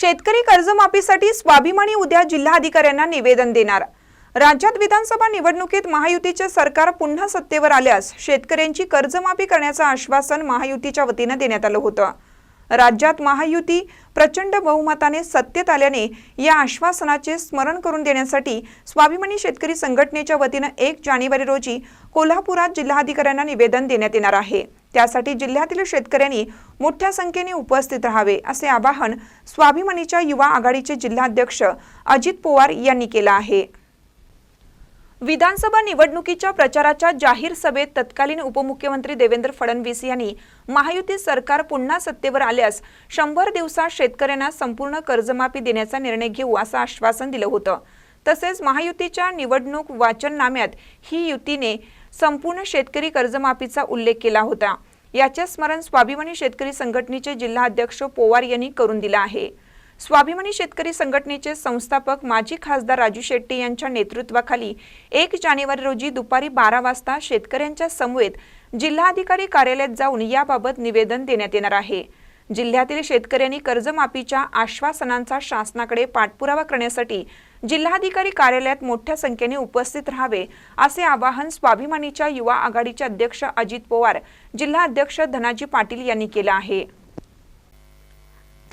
शेतकरी कर्जमाफीसाठी स्वाभिमानी उद्या जिल्हाधिकाऱ्यांना निवेदन देणार. राज्यात विधानसभा निवडणुकीत महायुतीचे सरकार पुन्हा सत्तेवर आल्यास शेतकऱ्यांची कर्जमाफी करण्याचं आश्वासन महायुतीच्या वतीनं देण्यात आलं होतं. राज्यात महायुती प्रचंड बहुमताने सत्तेत आल्याने या आश्वासनाचे स्मरण करून देण्यासाठी स्वाभिमानी शेतकरी संघटनेच्या वतीनं एक जानेवारी रोजी कोल्हापुरात जिल्हाधिकाऱ्यांना निवेदन देण्यात येणार आहे. त्यासाठी जिल्ह्यातील शेतकऱ्यांनी मोठ्या संख्येने उपस्थित राहावे असे आवाहन स्वाभिमानीच्या युवा आघाडीचे जिल्हाध्यक्ष अजित पवार यांनी केलं आहे. विधानसभा निवडणुकीच्या प्रचाराच्या जाहीर सभेत तत्कालीन उपमुख्यमंत्री देवेंद्र फडणवीस यांनी महायुती सरकार पुन्हा सत्तेवर आल्यास शंभर दिवसात शेतकऱ्यांना संपूर्ण कर्जमाफी देण्याचा निर्णय घेऊ असं आश्वासन दिलं होतं. तसेच महायुतीच्या निवडणूक वाचननाम्यात ही युतीने संपूर्ण शेतकरी कर्जमाफीचा उल्लेख केला होता. याचे स्मरण स्वाभिमानी शेतकरी संघटनेचे जिल्हाध्यक्ष पोवार यांनी करून दिलं आहे. स्वाभिमानी शेतकरी संघटनेचे संस्थापक माजी खासदार राजू शेट्टी यांच्या नेतृत्वाखाली एक जानेवारी रोजी दुपारी बारा वाजता शेतकऱ्यांच्या समवेत जिल्हाधिकारी कार्यालयात जाऊन याबाबत निवेदन देण्यात येणार आहे. जिल्ह्यातील शेतकऱ्यांनी कर्जमाफीच्या आश्वासनांचा शासनाकडे पाठपुरावा करण्यासाठी जिल्हाधिकारी कार्यालयात मोठ्या संख्येने उपस्थित राहावे असे आवाहन स्वाभिमानीच्या युवा आघाडीचे अध्यक्ष अजित पवार जिल्हा अध्यक्ष धनाजी पाटील यांनी केलं आहे.